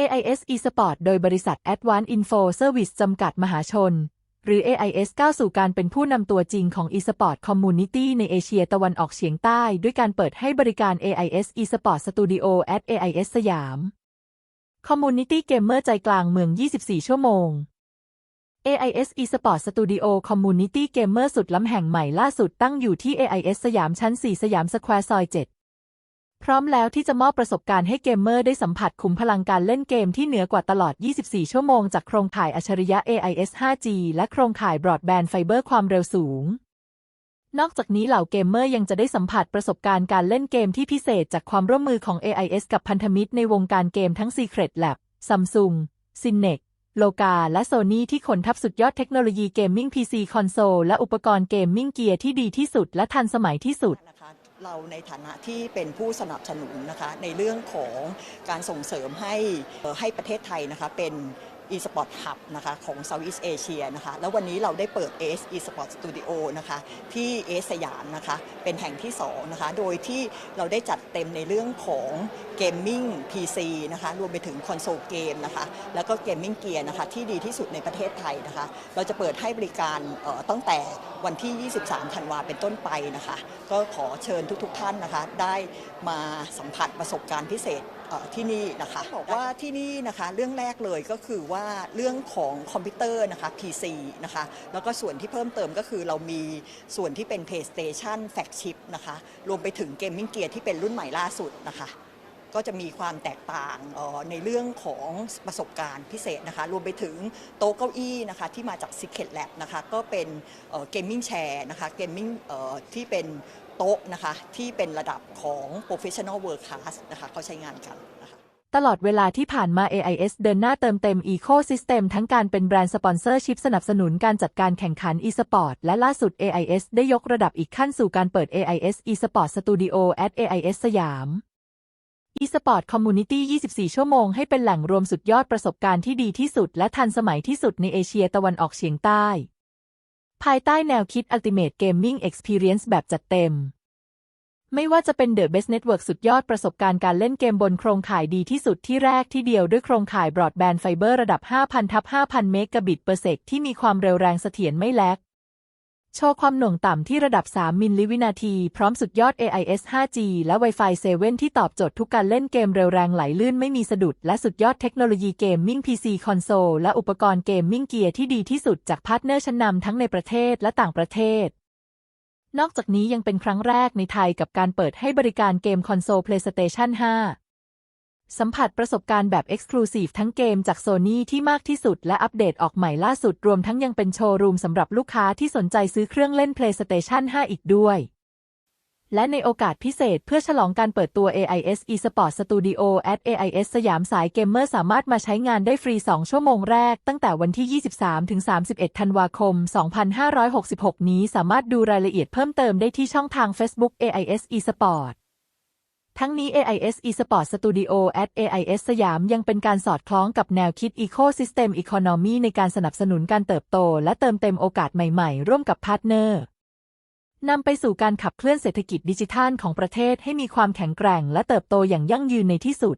AIS eSport โดยบริษัท Advanced Info Service จำกัดมหาชน หรือ AIS ก้าวสู่การเป็นผู้นำตัวจริงของ eSport Community ในเอเชียตะวันออกเฉียงใต้ ด้วยการเปิดให้บริการ AIS eSport Studio at AIS สยาม Community Gamer ใจกลางเมือง 24 ชั่วโมง AIS eSport Studio Community Gamer สุดล้ำแห่งใหม่ล่าสุดตั้งอยู่ที่ AIS สยามชั้น 4 สยามสแควร์ซอย 7 พร้อมแล้วที่จะมอบประสบการณ์ให้เกมเมอร์ได้สัมผัสขุมพลังการเล่นเกมที่เหนือกว่าตลอด 24 ชั่วโมงจากโครงข่ายอัจฉริยะ AIS 5G และโครงข่ายบรอดแบนด์ไฟเบอร์ความเร็วสูง นอกจากนี้เหล่าเกมเมอร์ยังจะได้สัมผัสประสบการณ์การเล่นเกมที่พิเศษจากความร่วมมือของ AIS กับพันธมิตรในวงการเกมทั้ง Secret Lab Samsung Cinex โลกาและโซนี่ที่ขนทับสุดยอดเทคโนโลยีเกมมิ่ง PC คอนโซลและอุปกรณ์เกมมิ่งเกียร์ที่ดีที่สุดและทันสมัยที่สุด เราในฐานะที่เป็นผู้สนับสนุนนะคะในเรื่องของการส่งเสริมให้ให้ประเทศไทยนะคะเป็น e-sport hub นะคะของ Southeast Asia นะคะแล้ววันนี้เราได้เปิด AS e-sport studio นะคะที่ AS สยามนะคะเป็นแห่งที่2นะคะโดยที่เราได้จัดเต็มในเรื่องของเกมมิ่ง PC นะคะรวมไปถึงคอนโซลเกมนะคะแล้วก็เกมมิ่งเกียร์นะคะที่ดีที่สุดในประเทศไทยนะคะเราจะเปิดให้บริการออตั้งแต่วันที่ 23 ธันวาเป็นต้นไปนะคะก็ขอเชิญทุกๆทท่านนะคะได้มาสัมผัสประสบการณ์พิเศษ ที่นี่นะคะบอกว่าที่นี่นะคะเรื่องแรกเลยก็คือว่าเรื่องของคอมพิวเตอร์นะคะ PC นะคะแล้วก็ส่วนที่เพิ่มเติมก็คือเรามีส่วนที่เป็น PlayStation Flagship นะคะรวมไปถึงเกมมิ่งเกียร์ที่เป็นรุ่นใหม่ล่าสุดนะคะก็จะมีความแตกต่างเอ่อในเรื่องของประสบการณ์พิเศษนะคะ รวมไปถึงโต๊ะเก้าอี้นะคะที่มาจาก Secret Lab นะคะ ก็เป็นเกมมิ่งแชร์นะคะ เกมมิ่งที่เป็น โต๊ะนะคะที่เป็นระดับของ Professional World Class นะคะเขาใช้งานกันนะคะตลอดเวลาที่ผ่านมา AIS เดินหน้าเติมเต็ม Ecosystem ทั้งการเป็นแบรนด์สปอนเซอร์ชิพสนับสนุนการจัดการแข่งขัน eSport และล่าสุด AIS ได้ยกระดับอีกขั้นสู่การเปิด AIS eSport Studio at AIS สยาม eSport Community 24 ชั่วโมงให้เป็นแหล่งรวมสุดยอดประสบการณ์ที่ดีที่สุดและทันสมัยที่สุดในเอเชียตะวันออกเฉียงใต้ ภายใต้แนวคิด Ultimate Gaming Experience แบบจัดเต็ม ไม่ว่าจะเป็น The Best Network สุดยอดประสบการณ์การเล่นเกมบนโครงข่ายดีที่สุดที่แรกที่เดียวด้วยโครงข่ายบรอดแบนด์ไฟเบอร์ระดับ 5,000ทับ5,000 เมกะบิตเปอร์เซกที่มีความเร็วแรงเสถียรไม่แลก โชว์ความหน่วงต่ำที่ระดับ 3 มิลลิวินาที พร้อมสุดยอด AIS 5G และ Wi-Fi 7 ที่ตอบโจทย์ทุกการเล่นเกมเร็วแรงไหลลื่นไม่มีสะดุด และสุดยอดเทคโนโลยีเกมมิ่ง PC คอนโซลและอุปกรณ์เกมมิ่งเกียร์ที่ดีที่สุดจากพาร์ทเนอร์ชั้นนำทั้งในประเทศและต่างประเทศ นอกจากนี้ยังเป็นครั้งแรกในไทยกับการเปิดให้บริการเกมคอนโซล PlayStation 5 สัมผัสประสบการณ์แบบ Exclusive ทั้งเกมจากโซนี่ที่มากที่สุดและอัปเดตออกใหม่ล่าสุดรวมทั้งยังเป็นโชว์รูมสำหรับลูกค้าที่สนใจซื้อเครื่องเล่น PlayStation 5 อีกด้วย และในโอกาสพิเศษเพื่อฉลองการเปิดตัว AIS eSports Studio at AIS สยามสายเกมเมอร์สามารถมาใช้งานได้ฟรี 2 ชั่วโมงแรก ตั้งแต่วันที่ 23-31 ธันวาคม 2566 นี้สามารถดูรายละเอียดเพิ่มเติมได้ที่ช่องทาง Facebook AIS eSports ทั้งนี้ AIS eSport Studio at AIS สยามยังเป็นการสอดคล้องกับแนวคิด Ecosystem Economy ในการสนับสนุนการเติบโต และเติมเต็มโอกาสใหม่ๆ ร่วมกับพาร์ทเนอร์นำไปสู่การขับเคลื่อนเศรษฐกิจดิจิทัลของประเทศให้มีความแข็งแกร่งและเติบโตอย่างยั่งยืนในที่สุด